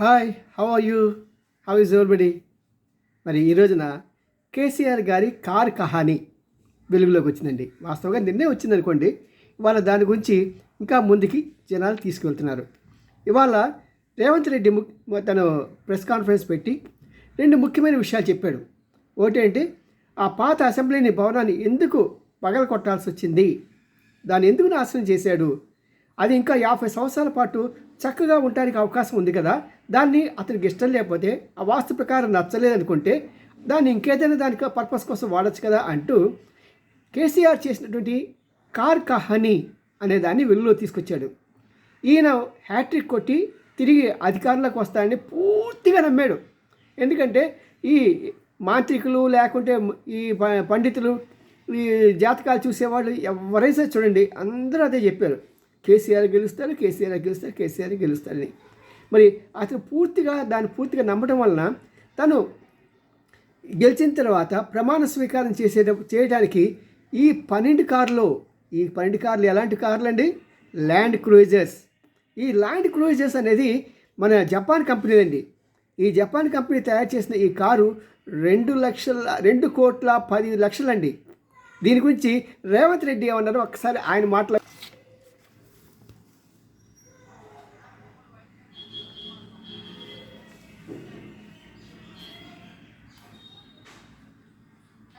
Hi how are you how is everybody మరి ఈ రోజున కేసీఆర్ గారి కార్ కహాని వెలుగులోకి వచ్చిందండి. వాస్తవంగా నిన్నే వచ్చిందనుకోండి ఇవాళ దాని గురించి ఇంకా ముందుకి జనాలు తీసుకువెళ్తున్నారు. ఇవాళ రేవంత్ రెడ్డి ము- తను ప్రెస్ కాన్ఫరెన్స్ పెట్టి రెండు ముఖ్యమైన విషయాలు చెప్పాడు. ఒకటి ఆ పాత అసెంబ్లీని భవనాన్ని ఎందుకు పగల కొట్టాల్సి వచ్చింది? దాన్ని ఎందుకు నాశనం చేశాడు? అది ఇంకా యాభై సంవత్సరాల పాటు చక్కగా ఉండడానికి అవకాశం ఉంది కదా. దాన్ని అతనికి ఇష్టం లేకపోతే ఆ వాస్తు ప్రకారం నచ్చలేదనుకుంటే దాన్ని ఇంకేదైనా దానికి పర్పస్ కోసం వాడచ్చు కదా అంటూ కేసీఆర్ చేసినటువంటి కార్ కహనీ అనే దాన్ని వెలుగులో తీసుకొచ్చాడు. ఈయన హ్యాట్రిక్ కొట్టి తిరిగి అధికారంలోకి వస్తాడని పూర్తిగా నమ్మాడు. ఎందుకంటే ఈ మాంత్రికులు లేకుంటే ఈ ప- పండితులు ఈ జాతకాలు చూసేవాళ్ళు ఎవరైనా చూడండి అందరూ అదే చెప్పారు. కేసీఆర్ గెలుస్తారు కేసీఆర్ గెలుస్తారు కేసీఆర్ గెలుస్తారని మరి అతను పూర్తిగా దాన్ని పూర్తిగా నమ్మడం వలన తను గెలిచిన తర్వాత ప్రమాణ స్వీకారం చేసే చేయడానికి ఈ పన్నెండు కార్లు ఈ పన్నెండు కార్లు ఎలాంటి కార్లు అండి ల్యాండ్ క్రూజర్స్ ఈ ల్యాండ్ క్రూజర్స్ అనేది మన జపాన్ కంపెనీ అండి. ఈ జపాన్ కంపెనీ తయారు చేసిన ఈ కారు రెండు లక్షల రెండు కోట్ల పది లక్షలండి. దీని గురించి రేవంత్ రెడ్డి ఏమన్నారు ఒకసారి ఆయన మాటలు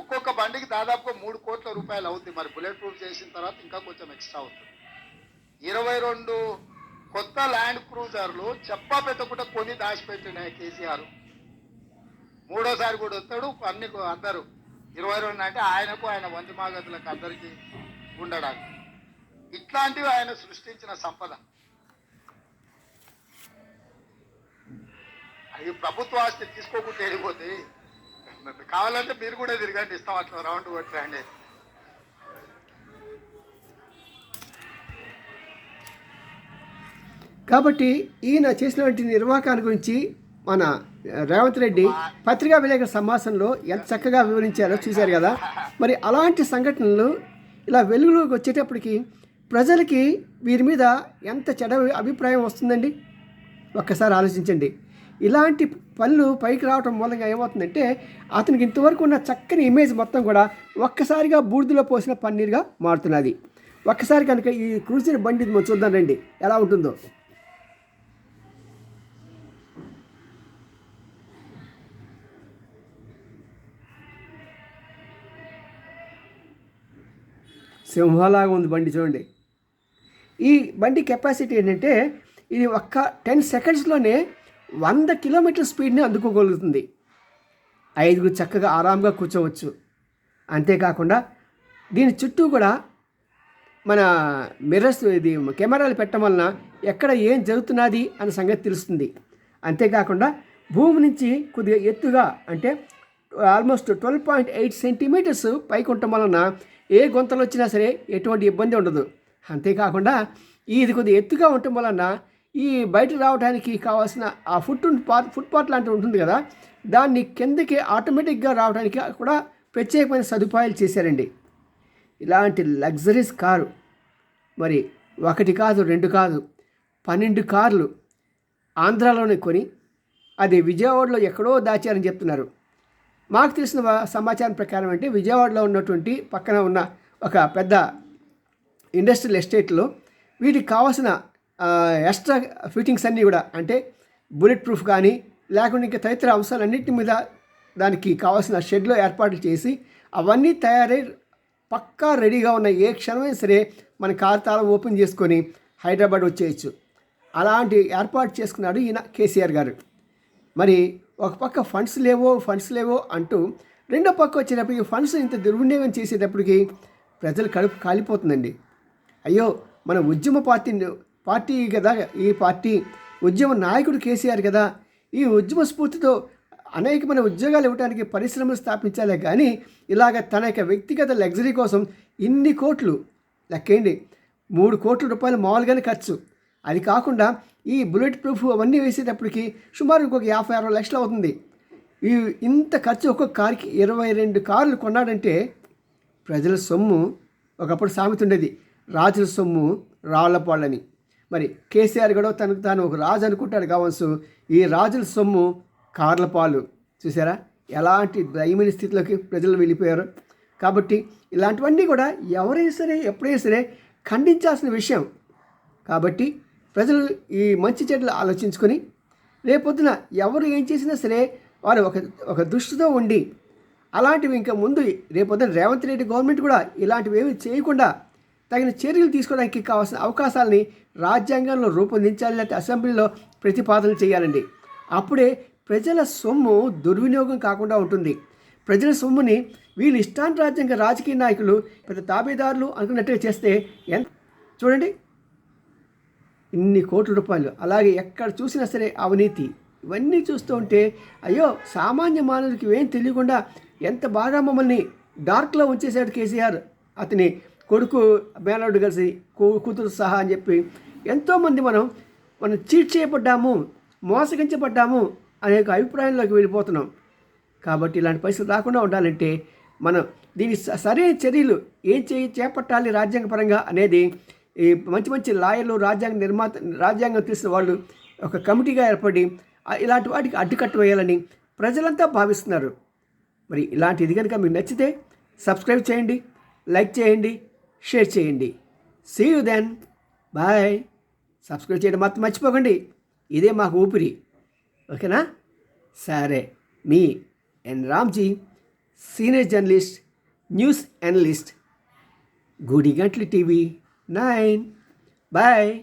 ఒక్కొక్క బండికి దాదాపుగా మూడు కోట్ల రూపాయలు అవుతుంది మరి బుల్లెట్ ప్రూఫ్ చేసిన తర్వాత ఇంకా కొంచెం ఎక్స్ట్రా అవుతుంది. ఇరవై రెండు కొత్త ల్యాండ్ క్రూజర్లు చెప్పా పెట్టకుండా కొని దాచిపెట్టినాయి కేసీఆర్. మూడోసారి కూడా వస్తాడు అన్ని అందరు అందరూ. ఇరవై రెండు అంటే ఆయనకు ఆయన వంతి మాగతులకు అందరికీ ఉండడానికి. ఇట్లాంటివి ఆయన సృష్టించిన సంపద. అవి ప్రభుత్వ ఆస్తి తీసుకోకుండా అనుకుంటున్నాను కావాలంటే మీరు కూడా తిరగండి ఇస్తాం అట్లా రౌండ్ కొట్టండి కాబట్టి ఈయన చేసినటువంటి నిర్వాహకాన్ని గురించి మన రేవంత్ రెడ్డి పత్రికా విలేకరుల సమాసంలో ఎంత చక్కగా వివరించారో చూశారు కదా. మరి అలాంటి సంఘటనలు ఇలా వెలుగులోకి వచ్చేటప్పటికి ప్రజలకి వీరి మీద ఎంత చెడ అభిప్రాయం వస్తుందండి? ఒక్కసారి ఆలోచించండి. ఇలాంటి పనులు పైకి రావటం మూలంగా ఏమవుతుందంటే అతనికి ఇంతవరకు ఉన్న చక్కని ఇమేజ్ మొత్తం కూడా ఒక్కసారిగా బూడిదలో పోసిన పన్నీర్గా మారుతున్నది. ఒక్కసారి కనుక ఈ క్రూజర్ బండి చూద్దాం రండి. ఎలా ఉంటుందో. సింహలాగా ఉంది బండి చూడండి. ఈ బండి కెపాసిటీ ఏంటంటే ఇది ఒక్క టెన్ సెకండ్స్లోనే వంద కిలోమీటర్ స్పీడ్ని అందుకోగలుగుతుంది. ఐదుగురు చక్కగా ఆరాంగా కూర్చోవచ్చు. అంతేకాకుండా దీని చుట్టూ కూడా మన మిర్రర్స్ ఇది కెమెరాలు పెట్టడం వలన ఎక్కడ ఏం జరుగుతున్నది అన్న సంగతి తెలుస్తుంది. అంతేకాకుండా భూమి నుంచి కొద్దిగా ఎత్తుగా అంటే almost twelve point eight centimetres పైకి ఉండటం వలన ఏ గొంతలు వచ్చినా సరే ఎటువంటి ఇబ్బంది ఉండదు. అంతేకాకుండా ఇది కొద్దిగా ఎత్తుగా ఉండటం వలన ఈ బయట రావడానికి కావాల్సిన ఆ ఫుట్ పాత్ ఫుట్పాత్ లాంటివి ఉంటుంది కదా దాన్ని కిందకి ఆటోమేటిక్గా రావడానికి కూడా ప్రత్యేకమైన సదుపాయాలు చేశారండి. ఇలాంటి లగ్జరీస్ కారు మరి ఒకటి కాదు రెండు కాదు పన్నెండు కార్లు ఆంధ్రాలోనే కొని అది విజయవాడలో ఎక్కడో దాచారని చెప్తున్నారు. మాకు తెలిసిన సమాచారం ప్రకారం అంటే విజయవాడలో ఉన్నటువంటి పక్కన ఉన్న ఒక పెద్ద ఇండస్ట్రియల్ ఎస్టేట్లో వీటికి కావాల్సిన ఎక్స్ట్రా ఫిట్టింగ్స్ అన్నీ కూడా అంటే బుల్లెట్ ప్రూఫ్ కానీ లేకుండా ఇంకా తదితర అంశాలన్నింటి మీద దానికి కావాల్సిన షెడ్లో ఏర్పాట్లు చేసి అవన్నీ తయారై పక్కా రెడీగా ఉన్న ఏ క్షణమైనా సరే మన కార్ తాళం ఓపెన్ చేసుకొని హైదరాబాద్ వచ్చేయచ్చు. అలాంటి ఏర్పాటు చేసుకున్నాడు ఈయన కేసీఆర్ గారు. మరి ఒక పక్క ఫండ్స్ లేవో ఫండ్స్ లేవో అంటూ రెండో పక్క వచ్చేటప్పటికి ఫండ్స్ ఇంత దుర్వినియోగం చేసేటప్పటికి ప్రజలు కడుపు కాలిపోతుందండి. అయ్యో మన ఉద్యమ పార్టీ పార్టీ కదా ఈ పార్టీ ఉద్యమ నాయకుడు కేసీఆర్ కదా ఈ ఉద్యమ స్ఫూర్తితో అనేకమైన ఉద్యోగాలు ఇవ్వడానికి పరిశ్రమలు స్థాపించాలే కానీ ఇలాగ తన యొక్క వ్యక్తిగత లగ్జరీ కోసం ఇన్ని కోట్లు లెక్కేయండి. మూడు కోట్ల రూపాయలు మామూలుగానే ఖర్చు. అది కాకుండా ఈ బుల్లెట్ ప్రూఫ్ అవన్నీ వేసేటప్పటికి సుమారు ఇంకొక యాభై అరవై లక్షలు అవుతుంది. ఈ ఇంత ఖర్చు ఒక్కొక్క కారుకి ఇరవై రెండు కార్లు కొన్నాడంటే ప్రజల సొమ్ము ఒకప్పుడు సామెత ఉండేది రాజుల సొమ్ము రాళ్ళపాళ్ళని. మరి కేసీఆర్ కూడా తనకు తాను ఒక రాజు అనుకుంటాడు కావచ్చు. ఈ రాజుల సొమ్ము కార్ల పాలు. చూసారా? ఎలాంటి దయమైన స్థితిలోకి ప్రజలు వెళ్ళిపోయారు. కాబట్టి ఇలాంటివన్నీ కూడా ఎవరైనా సరే ఎప్పుడైనా సరే ఖండించాల్సిన విషయం. కాబట్టి ప్రజలు ఈ మంచి చెడ్లు ఆలోచించుకొని రేపొద్దున ఎవరు ఏం చేసినా సరే వారు ఒక ఒక దృష్టితో ఉండి అలాంటివి ఇంకా ముందు రేపొద్దున రేవంత్ రెడ్డి గవర్నమెంట్ కూడా ఇలాంటివి ఏమి చేయకుండా తగిన చర్యలు తీసుకోవడానికి కావాల్సిన అవకాశాలని రాజ్యాంగంలో రూపొందించాలి లేకపోతే అసెంబ్లీలో ప్రతిపాదనలు చేయాలండి. అప్పుడే ప్రజల సొమ్ము దుర్వినియోగం కాకుండా ఉంటుంది. ప్రజల సొమ్ముని వీళ్ళు ఇష్టాంతరాజ్యంగా రాజకీయ నాయకులు పెద్ద తాబేదారులు అనుకున్నట్టుగా చేస్తే ఎంత చూడండి. ఇన్ని కోట్ల రూపాయలు అలాగే ఎక్కడ చూసినా సరే అవినీతి. ఇవన్నీ చూస్తూ ఉంటే అయ్యో సామాన్య మానవుడికి ఏం తెలియకుండా ఎంత బాగా మమ్మల్ని డార్క్లో ఉంచేశాడు కేసీఆర్. అతని కొడుకు మేనడు కలిసి కూ- కూతురు సహా అని చెప్పి ఎంతోమంది మనం మనం చీట్ చేయబడ్డాము మోసగించబడ్డాము అనే ఒక అభిప్రాయంలోకి వెళ్ళిపోతున్నాం. కాబట్టి ఇలాంటి పరిస్థితులు రాకుండా ఉండాలంటే మనం దీని స- సరైన చర్యలు ఏం చేయి చేపట్టాలి రాజ్యాంగపరంగా అనేది ఈ మంచి మంచి లాయర్లు రాజ్యాంగ నిర్మాత రాజ్యాంగం తెలిసిన వాళ్ళు ఒక కమిటీగా ఏర్పడి ఇలాంటి వాటికి అడ్డుకట్ట వేయాలని ప్రజలంతా భావిస్తున్నారు. మరి ఇలాంటిది కనుక మీకు నచ్చితే సబ్స్క్రైబ్ చేయండి లైక్ చేయండి షేర్ చేయండి. See you then bye subscribe చేయడం మాత్రం మర్చిపోకండి. ఇదే మాకు ఊపిరి. ఓకేనా? సరే. మీ N Ramji senior journalist news analyst Gudi Gantalu TV nine. Bye